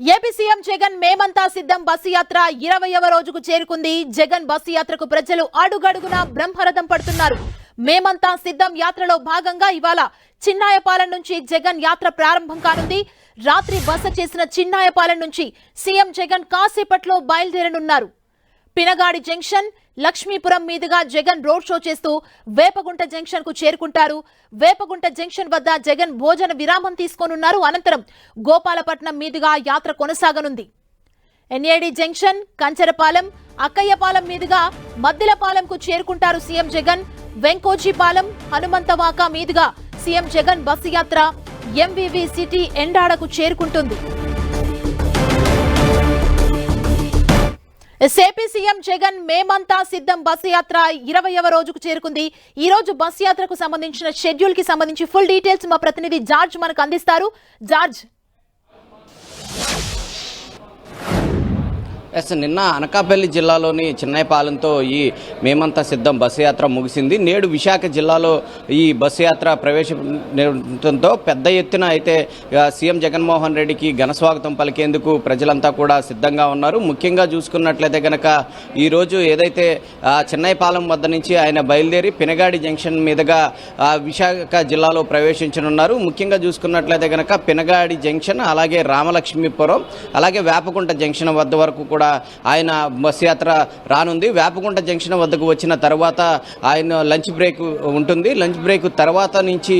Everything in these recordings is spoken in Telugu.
ఏపీ సీఎం జగన్ మేమంతా సిద్ధం బస్సు యాత్ర ఇరవైవ రోజుకు చేరుకుంది. జగన్ బస్సు యాత్రకు ప్రజలు అడుగడుగునా బ్రహ్మరథం పడుతున్నారు. మేమంతా సిద్ధం యాత్రలో భాగంగా ఇవాళ చిన్నాయపాలెం నుంచి జగన్ యాత్ర ప్రారంభం కానుంది. రాత్రి బస చేసిన చిన్నాయపాలెం నుంచి సీఎం జగన్ కాసేపట్లో బయలుదేరనున్నారు. పినగాడి జంక్షన్ లక్ష్మీపురం మీదుగా జగన్ రోడ్ షో చేస్తూ వేపగుంట జంక్షన్కు చేరుకుంటారు. వేపగుంట జంక్షన్ వద్ద జగన్ భోజన విరామం తీసుకోనున్నారు. అనంతరం గోపాలపట్నం మీదుగా యాత్ర కొనసాగనుంది. ఎన్ఏడి జంక్షన్ కంచరపాలెం అక్కయ్యపాలెం మీదుగా మద్దిలపాలెంకు చేరుకుంటారు సీఎం జగన్. వెంకోజీపాలెం హనుమంతవాక మీదుగా సీఎం జగన్ బస్సు యాత్ర ఎంవివి సిటీ ఎండాడకు చేరుకుంటుంది. ఏపీ సీఎం జగన్ మేమంతా సిద్ధం బస్సు యాత్ర ఇరవైవ రోజుకు చేరుకుంది. ఈ రోజు బస్సు యాత్రకు సంబంధించిన షెడ్యూల్కి సంబంధించి ఫుల్ డీటెయిల్స్ మా ప్రతినిధి జార్జ్ మనకు అందిస్తారు. జార్జ్ ఎస్ నిన్న అనకాపల్లి జిల్లాలోని చిన్నయపాలెంతో ఈ మేమంతా సిద్ధం బస్సు యాత్ర ముగిసింది. నేడు విశాఖ జిల్లాలో ఈ బస్సు యాత్ర ప్రవేశంతో పెద్ద ఎత్తున అయితే సీఎం జగన్మోహన్ రెడ్డికి ఘనస్వాగతం పలికేందుకు ప్రజలంతా కూడా సిద్ధంగా ఉన్నారు. ముఖ్యంగా చూసుకున్నట్లయితే గనక ఈరోజు ఏదైతే ఆ, వద్ద నుంచి ఆయన బయలుదేరి పినగాడి జంక్షన్ మీదుగా విశాఖ జిల్లాలో ప్రవేశించనున్నారు. ముఖ్యంగా చూసుకున్నట్లయితే గనక పినగాడి జంక్షన్ అలాగే రామలక్ష్మీపురం అలాగే వేపకుంట జంక్షన్ వద్ద వరకు కూడా ఆయన బస్సు యాత్ర రానుంది. వేపకుంట జంక్షన్ వద్దకు వచ్చిన తర్వాత ఆయన లంచ్ బ్రేక్ ఉంటుంది. లంచ్ బ్రేక్ తర్వాత నుంచి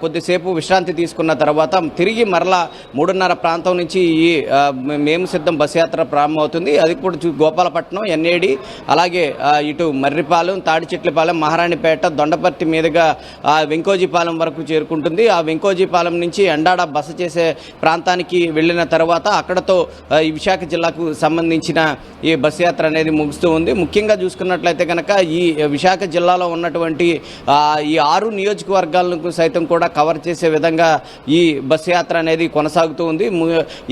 కొద్దిసేపు విశ్రాంతి తీసుకున్న తర్వాత తిరిగి మరలా మూడున్నర ప్రాంతం నుంచి ఈ మేము సిద్ధం బస్సు యాత్ర ప్రారంభమవుతుంది. అది కూడా చూ- గోపాలపట్నం ఎన్ఏడి అలాగే ఇటు మర్రిపాలెం తాడిచెట్లపాలెం మహారాణిపేట దొండపర్తి మీదుగా ఆ, వెంకోజీపాలెం వరకు చేరుకుంటుంది. ఆ వెంకోజీపాలెం నుంచి ఎండాడ బస చేసే ప్రాంతానికి వెళ్ళిన తర్వాత అక్కడతో విశాఖ జిల్లాకు సంబంధించి సంబంధించిన ఈ బస్సు యాత్ర అనేది ముగుస్తూ ఉంది. ముఖ్యంగా చూసుకున్నట్లయితే కనుక ఈ విశాఖ జిల్లాలో ఉన్నటువంటి ఈ ఆరు నియోజకవర్గాలను సైతం కూడా కవర్ చేసే విధంగా ఈ బస్సు యాత్ర అనేది కొనసాగుతూ ఉంది.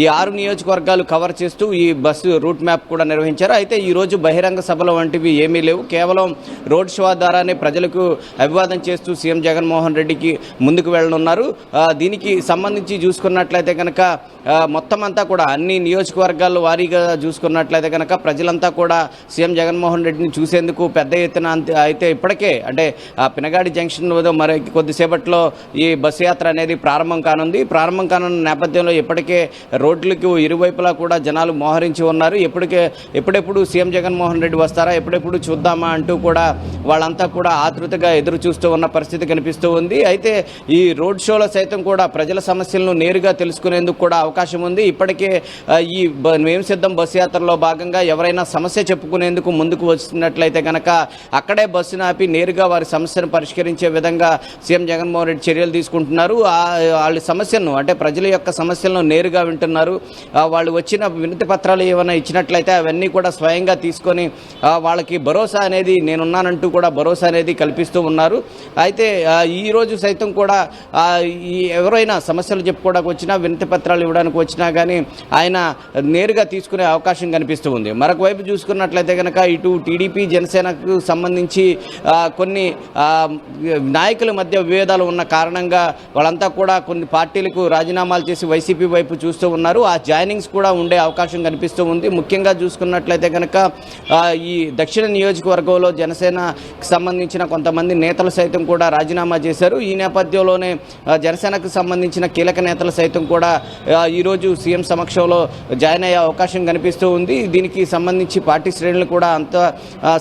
ఈ ఆరు నియోజకవర్గాలు కవర్ చేస్తూ ఈ బస్సు రూట్ మ్యాప్ కూడా నిర్వహించారు. అయితే ఈ రోజు బహిరంగ సభలు వంటివి ఏమీ లేవు. కేవలం రోడ్ షో ద్వారానే ప్రజలకు అభివాదం చేస్తూ సీఎం జగన్మోహన్ రెడ్డికి ముందుకు వెళ్ళనున్నారు. దీనికి సంబంధించి చూసుకున్నట్లయితే కనుక మొత్తం అంతా కూడా అన్ని నియోజకవర్గాల వారీగా చూసుకున్న చూసుకున్నట్లయితే కనుక ప్రజలంతా కూడా సీఎం జగన్మోహన్ రెడ్డిని చూసేందుకు పెద్ద ఎత్తున అయితే ఇప్పటికే అంటే ఆ పినగాడి జంక్షన్ మరి కొద్దిసేపట్లో ఈ బస్సు యాత్ర అనేది ప్రారంభం కానుంది. ప్రారంభం కానున్న నేపథ్యంలో ఇప్పటికే రోడ్లకు ఇరువైపులా కూడా జనాలు మోహరించి ఉన్నారు. ఎప్పటికే ఎప్పుడెప్పుడు సీఎం జగన్మోహన్ రెడ్డి వస్తారా ఎప్పుడెప్పుడు చూద్దామా అంటూ కూడా వాళ్ళంతా కూడా ఆతృతగా ఎదురు చూస్తూ ఉన్న పరిస్థితి కనిపిస్తూ ఉంది. అయితే ఈ రోడ్ షోలో సైతం కూడా ప్రజల సమస్యలను నేరుగా తెలుసుకునేందుకు కూడా అవకాశం ఉంది. ఇప్పటికే ఈ మేము సిద్ధం బస్సు యాత్రలో భాగంగా ఎవరైనా సమస్య చెప్పుకునేందుకు ముందుకు వచ్చినట్లయితే కనుక అక్కడే బస్సును ఆపి నేరుగా వారి సమస్యను పరిష్కరించే విధంగా సీఎం జగన్మోహన్ రెడ్డి చర్యలు తీసుకుంటున్నారు. వాళ్ళ సమస్యను అంటే ప్రజల యొక్క సమస్యలను నేరుగా వింటున్నారు. వాళ్ళు వచ్చిన వినతి పత్రాలు ఏమైనా ఇచ్చినట్లయితే అవన్నీ కూడా స్వయంగా తీసుకొని వాళ్ళకి భరోసా అనేది నేనున్నానంటూ కూడా భరోసా అనేది కల్పిస్తూ ఉన్నారు. అయితే ఈరోజు సైతం కూడా ఈ ఎవరైనా సమస్యలు చెప్పుకోవడానికి వచ్చినా వినతి పత్రాలు ఇవ్వడానికి వచ్చినా కానీ ఆయన నేరుగా తీసుకునే అవకాశం కనిపిస్తూ ఉంది. మరొక వైపు చూసుకున్నట్లయితే కనుక ఇటు టీడీపీ జనసేనకు సంబంధించి కొన్ని నాయకుల మధ్య విభేదాలు ఉన్న కారణంగా వాళ్ళంతా కూడా కొన్ని పార్టీలకు రాజీనామాలు చేసి వైసీపీ వైపు చూస్తూ ఉన్నారు. ఆ జాయినింగ్స్ కూడా ఉండే అవకాశం కనిపిస్తూ ఉంది. ముఖ్యంగా చూసుకున్నట్లయితే కనుక ఈ దక్షిణ నియోజకవర్గంలో జనసేనకు సంబంధించిన కొంతమంది నేతలు సైతం కూడా రాజీనామా చేశారు. ఈ నేపథ్యంలోనే జనసేనకు సంబంధించిన కీలక నేతలు సైతం కూడా ఈరోజు సీఎం సమక్షంలో జాయిన్ అయ్యే అవకాశం కనిపిస్తూ ఉంది. దీనికి సంబంధించి పార్టీ శ్రేణులు కూడా అంత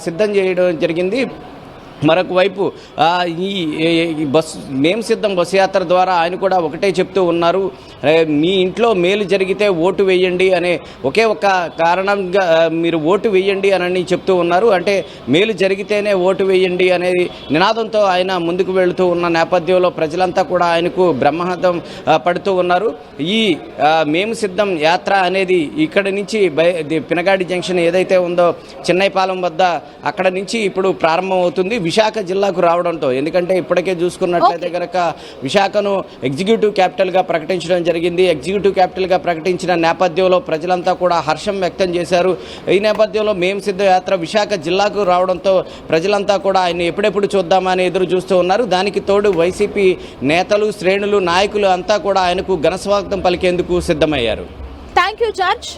సిద్ధం చేయడం జరిగింది. మరొక వైపు ఈ బస్ బస్సు మేము సిద్ధం బస్సు యాత్ర ద్వారా ఆయన కూడా ఒకటే చెప్తూ ఉన్నారు మీ ఇంట్లో మేలు జరిగితే ఓటు వేయండి అనే ఒకే ఒక కారణంగా మీరు ఓటు వేయండి అని చెప్తూ ఉన్నారు. అంటే మేలు జరిగితేనే ఓటు వేయండి అనేది నినాదంతో ఆయన ముందుకు వెళుతూ ఉన్న నేపథ్యంలో ప్రజలంతా కూడా ఆయనకు బ్రహ్మహతం పడుతూ ఉన్నారు. ఈ మేము సిద్ధం యాత్ర అనేది ఇక్కడి నుంచి పినగాడి జంక్షన్ ఏదైతే ఉందో చెన్నైపాలెం వద్ద అక్కడ నుంచి ఇప్పుడు ప్రారంభమవుతుంది. విశాఖ జిల్లాకు రావడంతో ఎందుకంటే ఇప్పటికే చూసుకున్నట్లయితే కనుక విశాఖను ఎగ్జిక్యూటివ్ క్యాపిటల్గా ప్రకటించడం జరిగింది. ఎగ్జిక్యూటివ్ క్యాపిటల్గా ప్రకటించిన నేపథ్యంలో ప్రజలంతా కూడా హర్షం వ్యక్తం చేశారు. ఈ నేపథ్యంలో మేము సిద్ధ యాత్ర విశాఖ జిల్లాకు రావడంతో ప్రజలంతా కూడా ఆయన ఎప్పుడెప్పుడు చూద్దామని ఎదురు చూస్తూ ఉన్నారు. దానికి తోడు వైసీపీ నేతలు శ్రేణులు నాయకులు అంతా కూడా ఆయనకు ఘనస్వాగతం పలికేందుకు సిద్ధమయ్యారు. Thank you George